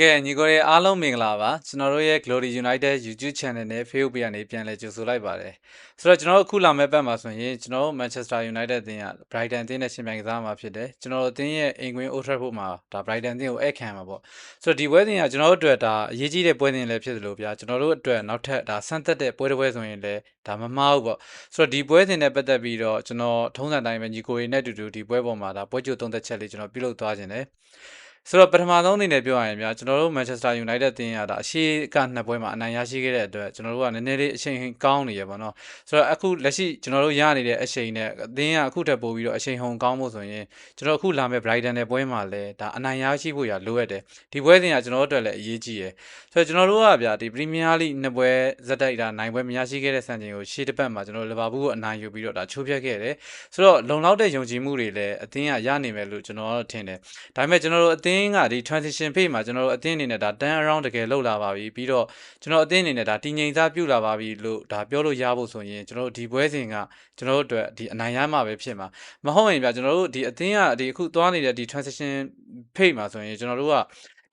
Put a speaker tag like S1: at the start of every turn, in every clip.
S1: ကဲညီကိုတွေအားလုံးမင်္ဂလာပါကျွန်တော်တို့ရဲ့ Glory United YouTube Channel နဲ့ Facebook ပြန်နေပြန်လဲကြိုဆိုလိုက်ပါတယ်ဆိုတော့ကျွန်တော်တို့အခုလာမယ့်ပတ်မှာဆိုရင်ကျွန်တော်တို့ Manchester United အသင်းက Brighton အသင်းနဲ့ရှင်ပြိုင်ကစားမှာဖြစ်တယ်ကျွန်တော်တို့အသင်းရဲ့အိမ်ကွင်း Old Trafford မှာဒါ Brighton အသင်းကိုဧည့်ခံမှာပေါ့ဆိုတော့ဒီပွဲစဉ်ကကျွန်တော်တို့အတွက်ဒါအရေးကြီးတဲ့ပွဲစဉ်လည်းဖြစ်တယ်လို့ဗျာကျွန်တော်တို့အတွက်နောက်ထပ်ဒါဆန်းသက်တဲ့ပွဲတစ်ပွဲဆိုရင်လည်းဒါမမှားဘူးပေါ့ဆိုတော့ဒီပွဲစဉ်နဲ့ပတ်သက်ပြီးတော့ကျွန်တော်ထုံးစံတိုင်းပဲညီကိုတွေနဲ့အတူတူဒီပွဲပေါ်မှာဒါပွဲကြိုသုံးသက်ချက်လေးကျွန်တော်ပြုလုပ်သွားခြင်းတယ် ဆိုတော့ပထမဆုံးအနေနဲ့ပြောရရင်များကျွန်တော်တို့ Manchester United တင်းရတာအရှိကနှစ်ပွဲမှာအနိုင်ရရှိခဲ့တဲ့အတွက်ကျွန်တော်တို့ကနည်းနည်းလေးအချိန်ကောင်းနေရပါတော့ဆိုတော့အခုလက်ရှိကျွန်တော်တို့ရနေတဲ့အချိန်နဲ့အသင်းကအခုထပ်ပို့ပြီးတော့အချိန်ဟုန်ကောင်းဖို့ဆိုရင်ကျွန်တော်အခုလာမယ့် Brighton တဲ့ပွဲမှာလည်းဒါအနိုင်ရရှိဖို့ရလိုအပ်တယ်ဒီပွဲစဉ်ကကျွန်တော်တို့အတွက်လည်းအရေးကြီးရယ်ဆိုတော့ကျွန်တော်တို့ကဗျာဒီ Premier League နှစ်ပွဲဇက်တိုက်တာနိုင်ပွဲမရရှိခဲ့တဲ့စံချိန်ကိုရှေ့တစ်ပတ်မှာကျွန်တော်တို့လီဗာပူးကိုအနိုင်ယူပြီးတော့ဒါချိုးဖျက်ခဲ့တယ်ဆိုတော့လုံလောက်တဲ့ယုံကြည်မှုတွေလည်းအသင်းကရနိုင်မယ်လို့ကျွန်တော်တို့ထင်တယ်ဒါပေမဲ့ကျွန်တော်တို့အသင်းကဒီ transition phase မှာကျွန်တော်တို့အသင်းအနေနဲ့ဒါ turn around တကယ်လုပ်လာပါပြီပြီးတော့ကျွန်တော်အသင်းအနေနဲ့ဒါတည်ငြိမ်စားပြုလာပါပြီလို့ဒါပြောလို့ရဖို့ဆိုရင်ကျွန်တော်တို့ဒီပွဲစဉ်ကကျွန်တော်တို့အတွက်ဒီအနိုင်ရမှာပဲဖြစ်မှာမဟုတ်ရင်ဗျာကျွန်တော်တို့ဒီအသင်းကဒီအခုသွားနေတဲ့ဒီ transition phase မှာဆိုရင်ကျွန်တော်တို့က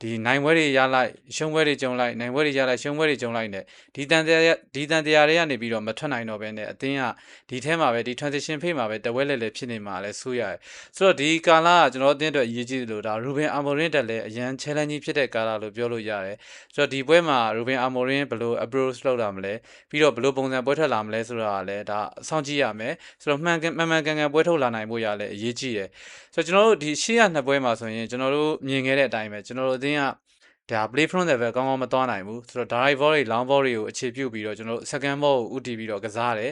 S1: ဒီနိုင်ပွဲတွေရလိုက်ရှုံးပွဲတွေကြုံလိုက်နိုင်ပွဲတွေရလိုက်ရှုံးပွဲတွေကြုံလိုက်နဲ့ဒီတန်တရားဒီတန်တရားတွေကနေပြီးတော့မထွက်နိုင်တော့ဘဲနဲ့အသင်းကဒီထဲမှာပဲဒီ transition phase မှာပဲတဝဲလဲလဲဖြစ်နေမှာလဲဆိုးရတယ်ဆိုတော့ဒီကာလကကျွန်တော်အသင်းအတွက်အရေးကြီးတယ်လို့ဒါ Ruben Amorim တက်လဲအရန် challenge ဖြစ်တဲ့ကာလလို့ပြောလို့ရတယ်ဆိုတော့ဒီပွဲမှာ Ruben Amorim ဘယ်လို approach လုပ်လာမလဲပြီးတော့ဘယ်လိုပုံစံပွဲထွက်လာမလဲဆိုတာကလည်းဒါအဆောင်ကြည့်ရမယ်ဆိုတော့မှန်ကန်မှန်မှန်ကန်ကန်ပွဲထုတ်လာနိုင်ဖို့ရလဲအရေးကြီးတယ်ဆိုတော့ကျွန်တော်တို့ဒီရှေ့ရနှစ်ပွဲမှာဆိုရင်ကျွန်တော်တို့မြင်ခဲ့တဲ့အတိုင်းပဲကျွန်တော်တို့အသင်းကဒါ play from level ကောင်းကောင်းမသွားနိုင်ဘူးဆိုတော့ direct volley long volley ကိုအခြေပြုပြီးတော့ကျွန်တော်တို့ second ball ကိုဥတီပြီးတော့ကစားတယ်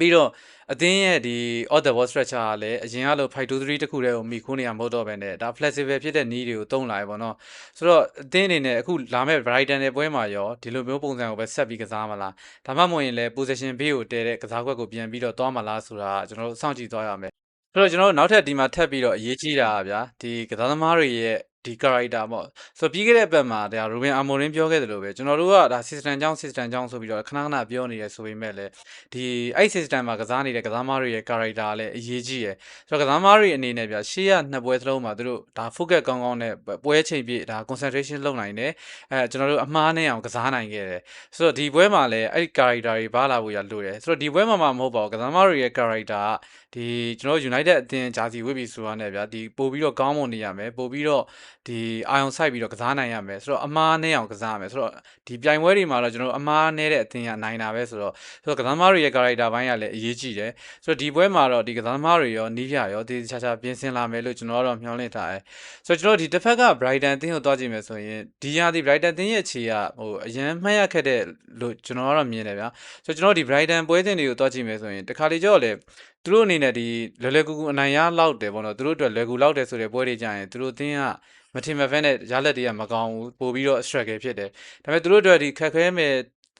S1: ပြီးတော့အသင်းရဲ့ဒီ off the ball structure ကလည်းအရင်ကလို fight to 3တခုတည်းကိုမိခိုးနေရမဟုတ်တော့ဘဲနဲ့ဒါ flexible ဖြစ်တဲ့ knee တွေကိုတုံးလာရပါတော့ဆိုတော့အသင်းအနေနဲ့အခုလာမဲ့ Brighton ရဲ့ပွဲမှာရောဒီလိုမျိုးပုံစံကိုပဲဆက်ပြီးကစားမလားဒါမှမဟုတ်ရင်လည်း position B ကိုတည်တဲ့ကစားကွက်ကိုပြန်ပြီးတော့သွားမလားဆိုတာကျွန်တော်တို့စောင့်ကြည့်သွားရမယ်ဆိုတော့ကျွန်တော်တို့နောက်ထပ်ဒီမှာထပ်ပြီးတော့အရေးကြီးတာဗျာဒီကစားသမားတွေရဲ့ ဒီ character ပေါ့ဆိုပြီးခဲ့တဲ့ဘက်မှာဒါ Ruben Amorim ပြောခဲ့တယ်လို့ပဲကျွန်တော်တို့ကဒါ system ကြောင်း system ကြောင်းဆိုပြီးတော့ခဏခဏပြောနေရဆိုပေမဲ့လည်းဒီအဲ့ system မှာကစားနေတဲ့ကစားသမားတွေရဲ့ character လည်းအရေးကြီးရယ်ဆိုတော့ကစားသမားတွေအနေနဲ့ဗျာရှေ့ကနှစ်ပွဲသလုံးမှာသူတို့ဒါ focus ကောင်းကောင်းနဲ့ပွဲချိန်ပြည့်ဒါ concentration လုပ်နိုင်တယ်အဲကျွန်တော်တို့အမှားနဲ့အောင်ကစားနိုင်ခဲ့တယ်ဆိုတော့ဒီပွဲမှာလည်းအဲ့ character တွေဘာလာဖို့ရလို့တယ်ဆိုတော့ဒီပွဲမှာမှမဟုတ်ပါဘူးကစားသမားတွေရဲ့ character ကဒီကျွန်တော် United အသင်းဂျာစီဝတ်ပြီးဆိုရတဲ့ဗျာဒီပို့ပြီးတော့ကောင်းမွန်နေရမယ်ပို့ပြီးတော့ဒီအာယုံဆိုင်ပြီးတော့ကစားနိုင်ရမယ်ဆိုတော့အမားနဲ့အောင်ကစားရမယ်ဆိုတော့ဒီပြိုင်ပွဲတွေမှာတော့ကျွန်တော်အမားနဲ့တဲ့အသင်းကနိုင်တာပဲဆိုတော့ဆိုတော့ကစားသမားတွေရဲ့ character ဘိုင်းကလည်းအရေးကြီးတယ်ဆိုတော့ဒီပွဲမှာတော့ဒီကစားသမားတွေရောနီးပြရောဒီချာချာပြင်ဆင်လာမယ်လို့ကျွန်တော်ကတော့မျှော်လင့်ထားတယ်ဆိုတော့ကျွန်တော်ဒီတစ်ဖက်က Brighton အသင်းကိုတွားကြည့်မယ်ဆိုရင်ဒီဟာဒီ Brighton အသင်းရဲ့ခြေကဟိုအရန်မှတ်ရခဲ့တဲ့လို့ကျွန်တော်ကတော့မြင်တယ်ဗျာဆိုတော့ကျွန်တော်ဒီ Brighton ပွဲစဉ်တွေကိုတွားကြည့်မယ်ဆိုရင်တခါလေကြော့လေသူတို့အနေနဲ့ဒီလွယ်လွယ်ကူကူအနိုင်ရလောက်တယ်ပေါ့နော်သူတို့အတွက်လွယ်ကူလောက်တယ်ဆိုတဲ့ပွဲတွေကြရင်သူတို့အသင်းက မထင်မဖက်နဲ့ရလက်တွေကမကောင်းဘူးပို့ပြီးတော့ struggle ဖြစ်တယ်ဒါပေမဲ့သူတို့အတွက်ဒီခက်ခဲမဲ့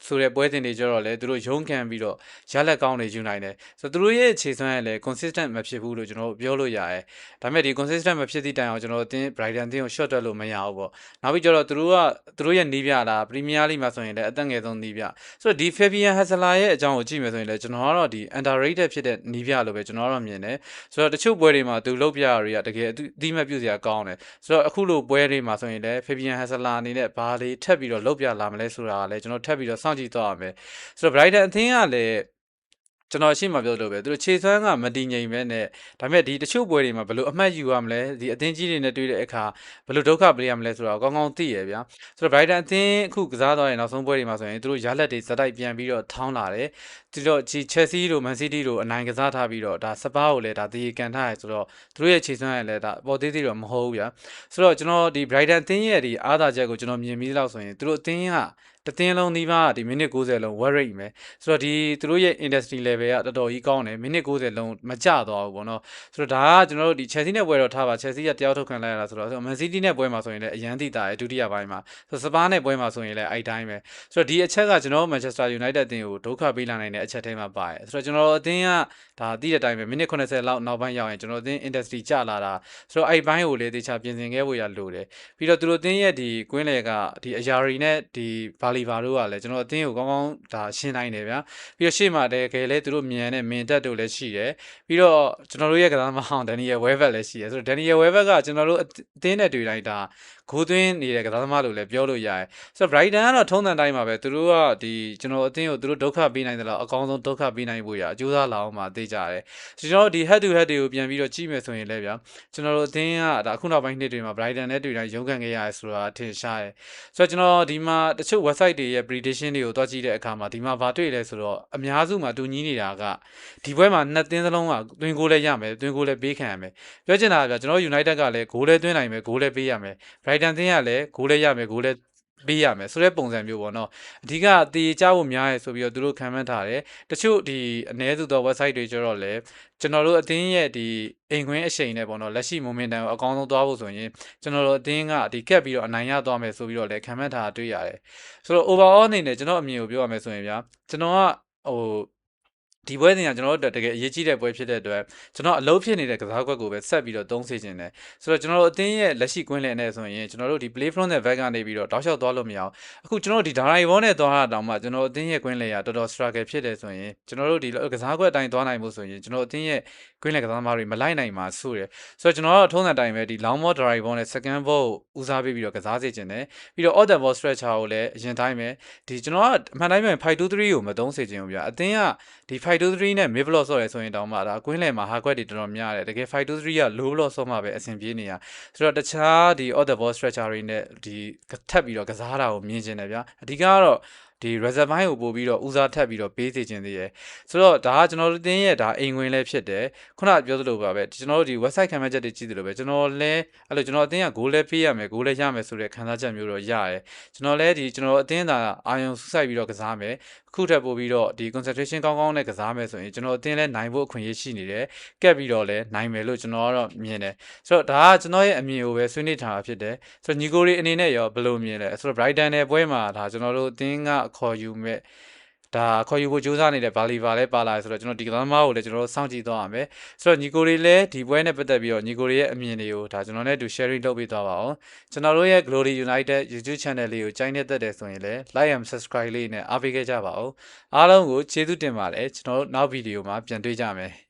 S1: ဆိုတဲ့ပွဲစဉ်တွေကြတော့လေသူတို့ရုံးခံပြီးတော့ရလက်ကောင်းတွေယူနိုင်တယ်ဆိုတော့သူတို့ရဲ့ခြေစွမ်းရလဲ consistent မဖြစ်ဘူးလို့ကျွန်တော်တို့ပြောလို့ရတယ်ဒါပေမဲ့ဒီ consistent မဖြစ်သည့်တိုင်အောင်ကျွန်တော်တို့အသင်း Brighton အသင်းကို short တက်လို့မရဘူးပေါ့နောက်ပြီးကြတော့သူတို့ကသူတို့ရဲ့နီးပြလား Premier League မှာဆိုရင်လည်းအသက်ငယ်ဆုံးနီးပြဆိုတော့ဒီ Fabian Hassler ရဲ့အကြောင်းကိုကြည့်မယ်ဆိုရင်လည်းကျွန်တော်ကတော့ဒီ underrated ဖြစ်တဲ့နီးပြလို့ပဲကျွန်တော်ကတော့မြင်တယ်ဆိုတော့တချို့ပွဲတွေမှာသူလုတ်ပြရတွေကတကယ်အတိမတ်ပြုစရာကောင်းတယ်ဆိုတော့အခုလိုပွဲတွေမှာဆိုရင်လည်း Fabian Hassler အနေနဲ့ဘာလေးထပ်ပြီးတော့လုတ်ပြလာမလဲဆိုတာကလည်းကျွန်တော်ထပ်ပြီးတော့စောင့်ကြည့်သွားရမယ်ဆိုတော့ Brighton အသင်းကလည်းကျွန်တော်ရှိမှပြောလို့ပဲသူတို့ခြေစွမ်းကမတည်ငြိမ်ပဲနဲ့ဒါပေမဲ့ဒီတချို့ပွဲတွေမှာဘယ်လိုအမှတ်ယူရမလဲဒီအသင်းကြီးတွေနဲ့တွေ့တဲ့အခါဘယ်လိုဒုက္ခပေးရမလဲဆိုတော့ကောင်းကောင်းသိရဗျာဆိုတော့ Brighton အသင်းအခုကစားသွားတဲ့နောက်ဆုံးပွဲတွေမှာဆိုရင်သူတို့ရလက်တွေဇက်တိုက်ပြန်ပြီးတော့ထောင်းလာတယ်ဒီတော့ဒီ Chelsea တို့ Man City တို့အနိုင်ကစားထားပြီးတော့ဒါစပါးကိုလည်းဒါတည်ကန်ထားရဆိုတော့သူတို့ရဲ့ခြေစွမ်းရလည်းဒါပေါ်သေးသေးတော့မဟုတ်ဘူးဗျာဆိုတော့ကျွန်တော်ဒီ Brighton အသင်းရဲ့ဒီအားသာချက်ကိုကျွန်တော်မြင်ပြီးလောက်ဆိုရင်သူတို့အသင်းက တသင်းလုံးဒီမှာဒီမိနစ်60လုံး wet rate မယ်ဆိုတော့ဒီသူတို့ရဲ့ industry level ကတော်တော်ကြီးကောင်းတယ်မိနစ်60လုံးမကျသွားဘူးပေါ့နော်ဆိုတော့ဒါကကျွန်တော်တို့ဒီ Chelsea နဲ့ပွဲတော့ထားပါ Chelsea ကတယောက်ထုတ်ခံလိုက်ရတာဆိုတော့ Man City နဲ့ပွဲမှာဆိုရင်လည်းအရန်တိတာရဲ့ဒုတိယပိုင်းမှာဆိုတော့စပါးနဲ့ပွဲမှာဆိုရင်လည်းအဲ့တိုင်းပဲဆိုတော့ဒီအချက်ကကျွန်တော်တို့ Manchester United အသင်းကိုဒုက္ခပေးလာနိုင်တဲ့အချက်ထဲမှာပါတယ်ဆိုတော့ကျွန်တော်တို့အသင်းကဒါသိတဲ့အတိုင်းပဲမိနစ်80လောက်နောက်ပိုင်းရောက်ရင်ကျွန်တော်အသင်း industry ကျလာတာဆိုတော့အဲ့ဘိုင်းကိုလည်းတေချာပြင်ဆင်ခဲ့ဖို့ရလိုတယ်ပြီးတော့သူတို့အသင်းရဲ့ဒီကွင်းလေကဒီအရာရီနဲ့ဒီဘာလီဘာတို့ကလည်းကျွန်တော်အသင်းကိုကောင်းကောင်းဒါရှင်းနိုင်တယ်ဗျာပြီးတော့ရှေ့မှာတကယ်လဲသူတို့မြန်တဲ့မင်တက်တို့လည်းရှိတယ်ပြီးတော့ကျွန်တော်တို့ရဲ့ကစားသမားဟောင်းဒန်နီယယ်ဝဲဘက်လည်းရှိတယ်ဆိုတော့ဒန်နီယယ်ဝဲဘက်ကကျွန်တော်တို့အသင်းနဲ့တွေ့တိုင်းဒါ ဂိုးသွင်းနေတဲ့ကစားသမားလို့လည်းပြောလို့ရတယ်ဆိုတော့ Brighton ကတော့ထုံးစံတိုင်းပါပဲသူတို့ကဒီကျွန်တော်အသင်းကိုသူတို့ဒုက္ခပေးနိုင်တယ်လို့အကောင်းဆုံးဒုက္ခပေးနိုင်ဖို့ရအကျိုးစားလာအောင်မှာသိကြတယ်ဆိုတော့ကျွန်တော်တို့ဒီ head to head တွေကိုပြန်ပြီးတော့ကြည့်မယ်ဆိုရင်လည်းဗျာကျွန်တော်တို့အသင်းကဒါအခုနောက်ပိုင်းနှစ်တွေမှာ Brighton နဲ့တွေ့တိုင်းရုန်းကန်ခဲ့ရတယ်ဆိုတာထင်ရှားတယ်ဆိုတော့ကျွန်တော်ဒီမှာတချို့ website တွေရဲ့ prediction တွေကိုတွားကြည့်တဲ့အခါမှာဒီမှာဗာတွေ့လဲဆိုတော့အများစုမှာတူညီနေတာကဒီပွဲမှာနှစ်သင်းစလုံးကသွင်းကိုလည်းရမယ်သွင်းကိုလည်းပေးခံရမယ်ပြောချင်တာကဗျာကျွန်တော်တို့ United ကလည်းဂိုးလည်းသွင်းနိုင်မယ်ဂိုးလည်းပေးရမယ် Brighton သင်းကလည်းဂိုးလည်းရမယ်ဂိုးလည်းပေးရမယ်ဆိုတဲ့ပုံစံမျိုးပေါ့နော်အဓိကတည်ကြဖို့များရဲဆိုပြီးတော့သူတို့ခံမှန်းထားတယ်တချို့ဒီအ ਨੇ စုသော website တွေကျတော့လည်းကျွန်တော်တို့အသင်းရဲ့ဒီအိမ်ခွင်းအချိန်နဲ့ပေါ့နော်လက်ရှိ momentum ကိုအကောင်းဆုံးသွားဖို့ဆိုရင်ကျွန်တော်တို့အသင်းကဒီကက်ပြီးတော့အနိုင်ရသွားမယ်ဆိုပြီးတော့လည်းခံမှန်းထားတာတွေ့ရတယ်ဆိုတော့ overall အနေနဲ့ကျွန်တော်အမြင်ကိုပြောရမယ်ဆိုရင်ဗျာကျွန်တော်ကဟို ဒီပွဲစဉ်ကကျွန်တော်တို့တကယ်အရေးကြီးတဲ့ပွဲဖြစ်တဲ့အတွက်ကျွန်တော်အလုပ်ဖြစ်နေတဲ့ကစားကွက်ကိုပဲဆက်ပြီးတော့သုံးစေခြင်းတယ်ဆိုတော့ကျွန်တော်တို့အသင်းရဲ့လက်ရှိကွင်းလည်နဲ့ဆိုရင်ကျွန်တော်တို့ဒီ play front နဲ့ back ကနေပြီးတော့တောက်လျှောက်သွားလို့မရအောင်အခုကျွန်တော်တို့ဒီ direct ball နဲ့သွားတာတောင်မှကျွန်တော်အသင်းရဲ့ကွင်းလည်ကတော်တော် struggle ဖြစ်တယ်ဆိုရင်ကျွန်တော်တို့ဒီကစားကွက်အတိုင်းသွားနိုင်မှုဆိုရင်ကျွန်တော်အသင်းရဲ့ကွင်းလည်ကစားသမားတွေမလိုက်နိုင်မှာဆိုတယ်ဆိုတော့ကျွန်တော်တို့ထုံးစံတိုင်းပဲဒီ long ball direct ball နဲ့ second ball ကိုဦးစားပေးပြီးတော့ကစားစေခြင်းတယ်ပြီးတော့ off the ball stretcher ကိုလည်းအရင်တိုင်းပဲဒီကျွန်တော်ကအမှန်တိုင်းပဲ523ကိုမသုံးစေခြင်းဘူးဗျာအသင်းကဒီ523နဲ့ mid block ဆော့ရဲဆိုရင်တောင်မှဒါကွင်းလည်မှာဟာကွက်တွေတော်တော်များတယ်တကယ်523က low block ဆော့မှပဲအဆင်ပြေနေရဆိုတော့တခြားဒီ off the ball stretcher တွေနဲ့ဒီထပ်ပြီးတော့ကစားတာကိုမြင်ခြင်းတယ်ဗျာအဓိကကတော့ ဒီ reserve ဘိုင်းကိုပို့ပြီးတော့ဦးစားထပ်ပြီးတော့ပေးစေခြင်းသေးရယ်ဆိုတော့ဒါကကျွန်တော်တို့တင်းရဲ့ဒါအိမ်ဝင်လည်းဖြစ်တယ်ခုနပြောသလိုပါပဲကျွန်တော်တို့ဒီ website ခံမှတ်ချက်တွေကြည့်သလိုပဲကျွန်တော်လည်းအဲ့လိုကျွန်တော်အတင်းက goal လည်းပေးရမယ် goal လည်းရမယ်ဆိုတဲ့ခံစားချက်မျိုးတော့ရတယ်ကျွန်တော်လည်းဒီကျွန်တော်အတင်းသာအာယုံစူးစိုက်ပြီးတော့ကစားမယ်ခုထပ်ပို့ပြီးတော့ဒီ concentration ကောင်းကောင်းနဲ့ကစားမယ်ဆိုရင်ကျွန်တော်အတင်းလည်းနိုင်ဖို့အခွင့်အရေးရှိနေတယ်ကက်ပြီးတော့လည်းနိုင်မယ်လို့ကျွန်တော်ကတော့မြင်တယ်ဆိုတော့ဒါကကျွန်တော်ရဲ့အမြင်ကိုပဲဆွေးနွေးထားတာဖြစ်တယ်ဆိုတော့ညီကိုလေးအနေနဲ့ရောဘယ်လိုမြင်လဲဆိုတော့ Brighton ရဲ့ပွဲမှာဒါကျွန်တော်တို့အတင်းကခေါ်ယူမဲ့ဒါခေါ်ယူဖို့ကြိုးစားနေတဲ့ဘာလီဗာလည်းပါလာတယ်ဆိုတော့ကျွန်တော်ဒီကစားသမားကိုလည်းကျွန်တော်တို့စောင့်ကြည့်သွားရမယ်ဆိုတော့ညီကိုလေးလည်းဒီပွဲနဲ့ပတ်သက်ပြီးတော့ညီကိုလေးရဲ့အမြင်တွေကိုဒါကျွန်တော်နဲ့အတူ sharing လုပ်ပေးသွားပါအောင်ကျွန်တော်တို့ရဲ့ Glory United YouTube channel လေးကိုကြိုင်းနေတတ်တယ်ဆိုရင်လည်း like and subscribe လေးနဲ့အားပေးခဲ့ကြပါဦးအားလုံးကိုကျေးဇူးတင်ပါတယ်ကျွန်တော်တို့နောက်ဗီဒီယိုမှာပြန်တွေ့ကြမယ်